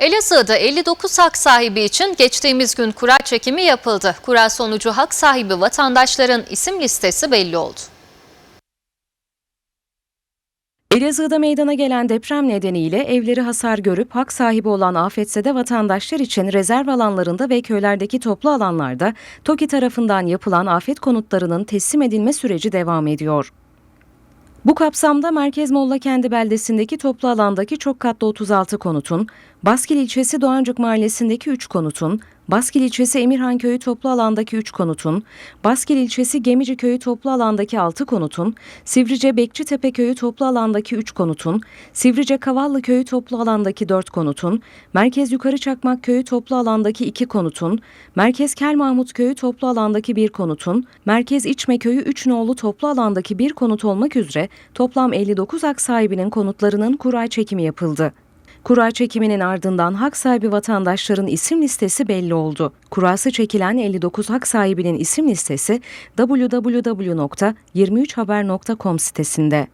Elazığ'da 59 hak sahibi için geçtiğimiz gün kura çekimi yapıldı. Kura sonucu hak sahibi vatandaşların isim listesi belli oldu. Elazığ'da meydana gelen deprem nedeniyle evleri hasar görüp hak sahibi olan afetsede vatandaşlar için rezerv alanlarında ve köylerdeki toplu alanlarda TOKİ tarafından yapılan afet konutlarının teslim edilme süreci devam ediyor. Bu kapsamda Merkez Molla Kendi beldesindeki toplu alandaki çok katlı 36 konutun, Baskil ilçesi Doğancık mahallesindeki 3 konutun, Baskil ilçesi Emirhan köyü toplu alandaki 3 konutun, Baskil ilçesi Gemici köyü toplu alandaki 6 konutun, Sivrice Bekçitepe köyü toplu alandaki 3 konutun, Sivrice Kavallı köyü toplu alandaki 4 konutun, Merkez Yukarı Çakmak köyü toplu alandaki 2 konutun, Merkez Kel Mahmut köyü toplu alandaki 1 konutun, Merkez İçme köyü 3 nolu toplu alandaki 1 konut olmak üzere toplam 59 hak sahibinin konutlarının kura çekimi yapıldı. Kura çekiminin ardından hak sahibi vatandaşların isim listesi belli oldu. Kurası çekilen 59 hak sahibinin isim listesi www.23haber.com sitesinde.